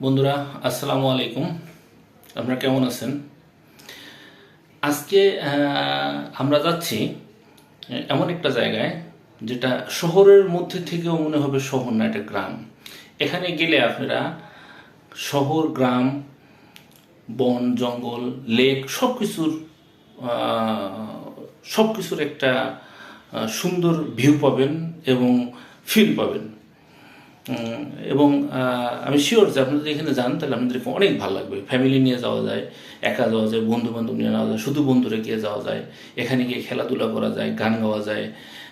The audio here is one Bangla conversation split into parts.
বন্ধুরা, আসসালামু আলাইকুম। আপনারা কেমন আছেন? আজকে আমরা যাচ্ছি এমন একটা জায়গায় যেটা শহরের মধ্যে থেকেও মনে হবে শহর না একটা গ্রাম। এখানে গেলে আপনারা শহর, গ্রাম, বন, জঙ্গল, লেক সব কিছুর সব কিছুর একটা সুন্দর ভিউ পাবেন এবং ফিল পাবেন। এবং আমি শিওর যে আপনারা যদি এখানে যান, তাহলে আপনাদেরকে অনেক ভালো লাগবে। ফ্যামিলি নিয়ে যাওয়া যায়, একা যাওয়া যায় বন্ধু বান্ধব নিয়ে যাওয়া যায়, শুধু বন্ধুরা গিয়ে যাওয়া যায়, এখানে গিয়ে খেলাধুলা করা যায়, গান গাওয়া যায়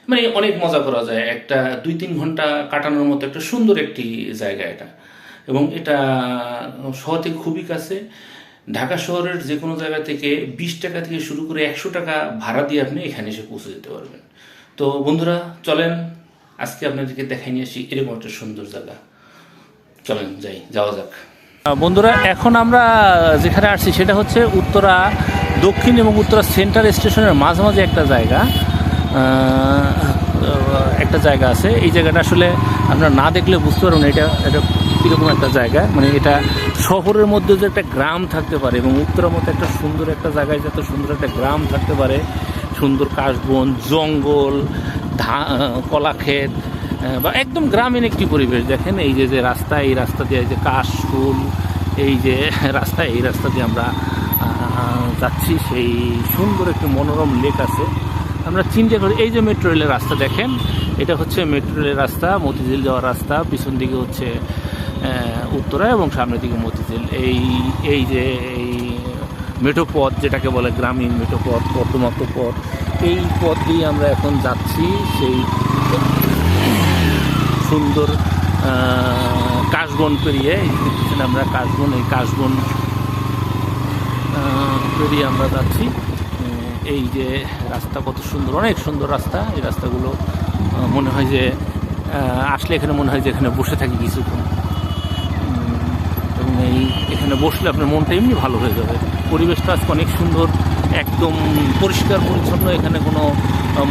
মানে অনেক মজা করা যায়। একটা দুই তিন ঘণ্টা কাটানোর মতো একটা সুন্দর একটি জায়গা এটা। এবং এটা শহর থেকে খুবই কাছে। ঢাকা শহরের যে কোনো জায়গা থেকে বিশ টাকা থেকে শুরু করে একশো টাকা ভাড়া দিয়ে আপনি এখানে এসে পৌঁছে যেতে পারবেন। তো বন্ধুরা, চলেন আজকে আপনাদেরকে দেখাই নিয়ে আসি এরকম একটা সুন্দর জায়গা। চলেন যাই, যাওয়া যাক। বন্ধুরা, এখন আমরা যেখানে আসছি সেটা হচ্ছে উত্তরা দক্ষিণ এবং উত্তরা সেন্ট্রাল স্টেশনের মাঝামাঝি একটা জায়গা। একটা জায়গা আছে। এই জায়গাটা আসলে আপনারা না দেখলে বুঝতে পারবেন এটা এটা কীরকম একটা জায়গা। মানে এটা শহরের মধ্যে যে একটা গ্রাম থাকতে পারে এবং উত্তরার মতো একটা সুন্দর একটা জায়গায় যত সুন্দর একটা গ্রাম থাকতে পারে। সুন্দর কাশবন, জঙ্গল ধা কলাক্ষেত বা একদম গ্রামীণ একটি পরিবেশ। দেখেন এই যে যে রাস্তা, এই রাস্তা দিয়ে এই যে কাশ ফুল, এই যে রাস্তা, এই রাস্তা দিয়ে আমরা যাচ্ছি। সেই সুন্দর একটি মনোরম লেক আছে। আমরা চিন্তা করি এই যে মেট্রো রেলের রাস্তা দেখেন, এটা হচ্ছে মেট্রো রেলের রাস্তা, মতিঝিল যাওয়ার রাস্তা, পিছন দিকে হচ্ছে উত্তরা এবং সামনের দিকে মতিঝিল। এই এই যে, এই মেঠো পথ, যেটাকে বলে গ্রামীণ মেঠো পথ কর্দমাক্ত পথ এই পথ দিয়ে আমরা এখন যাচ্ছি, সেই সুন্দর কাশবন পেরিয়ে দেখতেছেন আমরা কাশবন, এই কাশবন পেরিয়ে আমরা যাচ্ছি। এই যে রাস্তা কত সুন্দর, অনেক সুন্দর রাস্তা। এই রাস্তাগুলো মনে হয় যে আসলে এখানে মনে হয় যে এখানে বসে থাকি কিছুক্ষণ। এখানে বসলে আপনার মনটা এমনি ভালো হয়ে যাবে। পরিবেশটা আজকে অনেক সুন্দর, একদম পরিষ্কার, পরিচ্ছন্ন, এখানে কোনো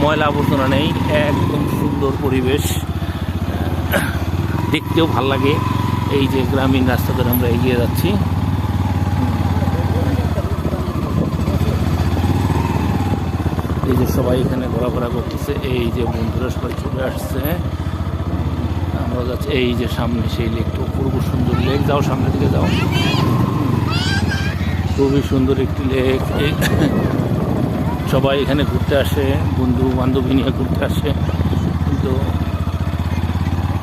ময়লা আবর্জনা নেই, একদম সুন্দর পরিবেশ। দেখতেও ভালো লাগে। এই যে গ্রামীণ রাস্তা ধরে আমরা এগিয়ে যাচ্ছি। এই যে সবাই এখানে ঘোরাফেরা করতেছে, এই যে বন্ধুরা সবাই চলে আসছে। আমরা যাচ্ছি, এই যে সামনে সেই লেকটা অপূর্ব সুন্দর লেক। যাও সামনের দিকে যাও। খুবই সুন্দর একটি লেক। সবাই এখানে ঘুরতে আসে বন্ধু বান্ধবী নিয়ে ঘুরতে আসে। কিন্তু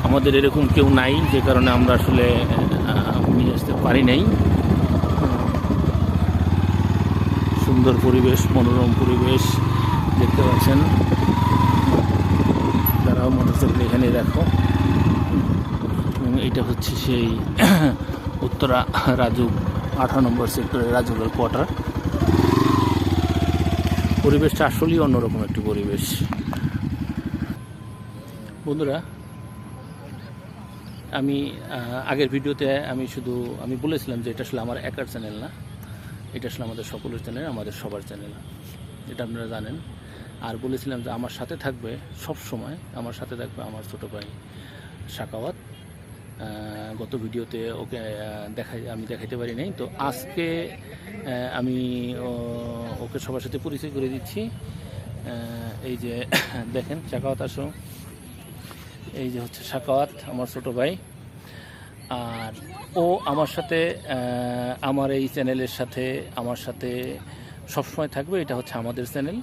আমাদের এরকম কেউ নাই, যে কারণে আমরা আসলে নিয়ে আসতে পারি নাই। সুন্দর পরিবেশ, মনোরম পরিবেশ, দেখতে পাচ্ছেন। তারাও মোটরসাইকেল এখানে দেখো। এইটা হচ্ছে সেই উত্তরা রাজু আঠারো নম্বর সেক্টরের রাজুকের কোয়ার্টার। পরিবেশটা আসলেই অন্যরকম একটি পরিবেশ। বন্ধুরা আমি আগের ভিডিওতে আমি শুধু আমি বলেছিলাম যে এটা আসলে আমার একার চ্যানেল না। এটা আসলে আমাদের সকলের চ্যানেল আমাদের সবার চ্যানেল। এটা আপনারা জানেন। আর বলেছিলাম যে আমার সাথে থাকবে সব সময় আমার সাথে থাকবে আমার ছোটো ভাই সাকাওয়াত আহ, গত ভিডিওতে ওকে দেখাই আমি দেখাইতে পারি নাই। তো আজকে আমি ওকে সবার সাথে পরিচয় করে দিচ্ছি। এই যে, দেখেন সাকাওয়াত আসো। এই যে হচ্ছে সাকাওয়াত আমার ছোট ভাই। আর ও আমার সাথে আমার এই চ্যানেলের সাথে, আমার সাথে সবসময় থাকবে। এটা হচ্ছে আমাদের চ্যানেল।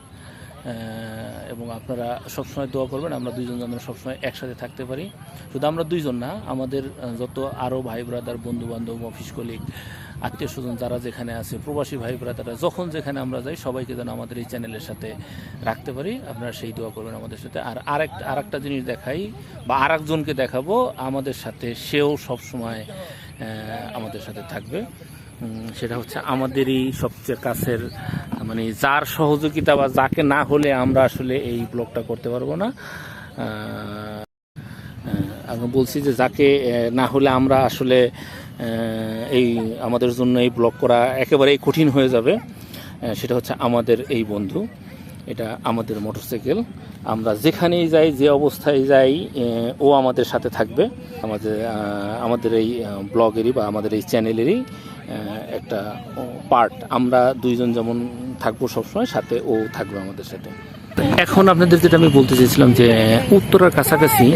এবং আপনারা সবসময় দোয়া করবেন, আমরা দুইজন যেন সবসময় একসাথে থাকতে পারি। শুধু আমরা দুইজন না, আমাদের যত আরও ভাই ব্রাদার বন্ধু বান্ধব অফিস কলিগ আত্মীয় স্বজন যারা যেখানে আছে, প্রবাসী ভাই ব্রাদাররা, যখন যেখানে আমরা যাই, সবাইকে যেন আমাদের এই চ্যানেলের সাথে রাখতে পারি। আপনারা সেই দোয়া করবেন আমাদের সাথে। আর আরেক, আরেকটা জিনিস দেখাই, বা আরেকজনকে দেখাবো, আমাদের সাথে সেও সবসময় আমাদের সাথে থাকবে। সেটা হচ্ছে আমাদেরই সবচেয়ে কাছের মানে যার সহযোগিতা বা যাকে না হলে আমরা আসলে এই ব্লগটা করতে পারব না। আমি বলছি যে যাকে না হলে আমরা আসলে এই আমাদের জন্য এই ব্লগ করা একেবারেই কঠিন হয়ে যাবে। সেটা হচ্ছে আমাদের এই বন্ধু। এটা আমাদের মোটরসাইকেল। আমরা যেখানেই যাই, যে অবস্থায় যাই ও আমাদের সাথে থাকবে। আমাদের আমাদের এই ব্লগেরই বা আমাদের এই চ্যানেলেরই। একটা পার্ট আমরা দুইজন যেমন থাকব সবসময়, সাথে ও থাকবে আমাদের সাথে। এখন আপনাদের যেটা আমি বলতে চাইছিলাম যে, উত্তরার কাছাকাছি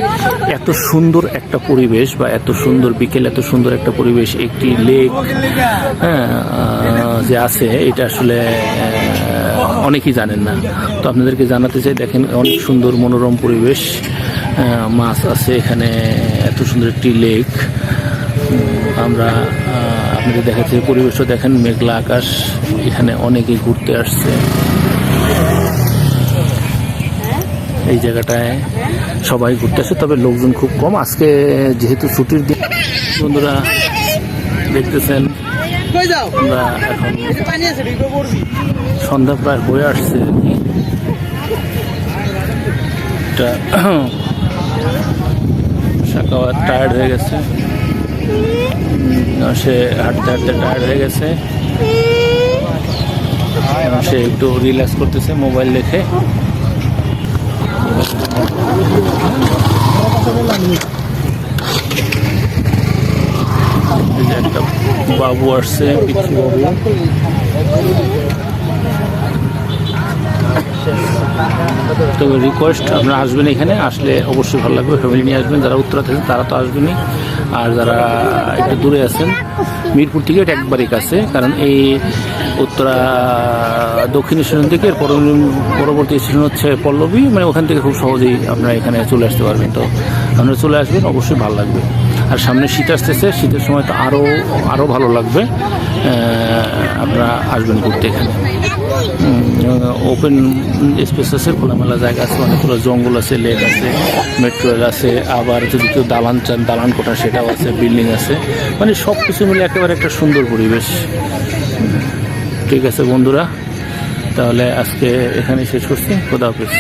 এত সুন্দর একটা পরিবেশ বা এত সুন্দর বিকেল, এত সুন্দর একটা পরিবেশ, একটি লেক হ্যাঁ যে আছে, এটা আসলে অনেকেই জানেন না। তো আপনাদেরকে জানাতে চাই, দেখেন অনেক সুন্দর মনোরম পরিবেশ। মাছ আছে এখানে, এত সুন্দর একটি লেক আমরা আপনাদের দেখাচ্ছি, পরিবেশও দেখেন, মেঘলা আকাশ, এখানে অনেকে ঘুরতে আসছে। এই জায়গাটায় সবাই ঘুরতে আসে, তবে লোকজন খুব কম। আজকে যেহেতু ছুটির দিন, বন্ধুরা দেখতেছেন, আমরা এখন সন্ধ্যা প্রায় হয়ে আসছে। টায়ার্ড হয়ে গেছে। সে হাঁটতে হাঁটতে টায়ার্ড হয়ে গেছে। সে একটু রিল্যাক্স করতেছে মোবাইল দেখে। একটা বাবু আসছে পিচ্ছি বাবু। তবে রিকোয়েস্ট আপনারা আসবেন এখানে, আসলে অবশ্যই ভালো লাগবে। ফ্যামিলি নিয়ে আসবেন, যারা উত্তরা থেকে, তারা তো আসবেনই। আর যারা একটু দূরে আছেন, মিরপুর থেকে এটা একবারই কাছে, কারণ এই উত্তরা দক্ষিণ স্টেশন থেকে পরবর্তী- পরবর্তী স্টেশন হচ্ছে পল্লবী মানে ওখান থেকে খুব সহজেই আপনারা এখানে চলে আসতে পারবেন। তো আপনারা চলে আসবেন, অবশ্যই ভালো লাগবে। আর সামনে শীত আসতেছে, শীতের সময় তো আরও আরও ভালো লাগবে। আপনারা আসবেন ঘুরতে এখানে। ওপেন স্পেস আছে, খোলামেলা জায়গা আছে, অনেকগুলো জঙ্গল আছে, লেক আছে মেট্রো রেল আছে, আবার যদি কেউ দালান চান, দালান কোঠা সেটাও আছে বিল্ডিং আছে। মানে সব কিছু মিলে একেবারে একটা সুন্দর পরিবেশ। ঠিক আছে বন্ধুরা, তাহলে আজকে এখানে শেষ করছি, খোদা হাফিজ।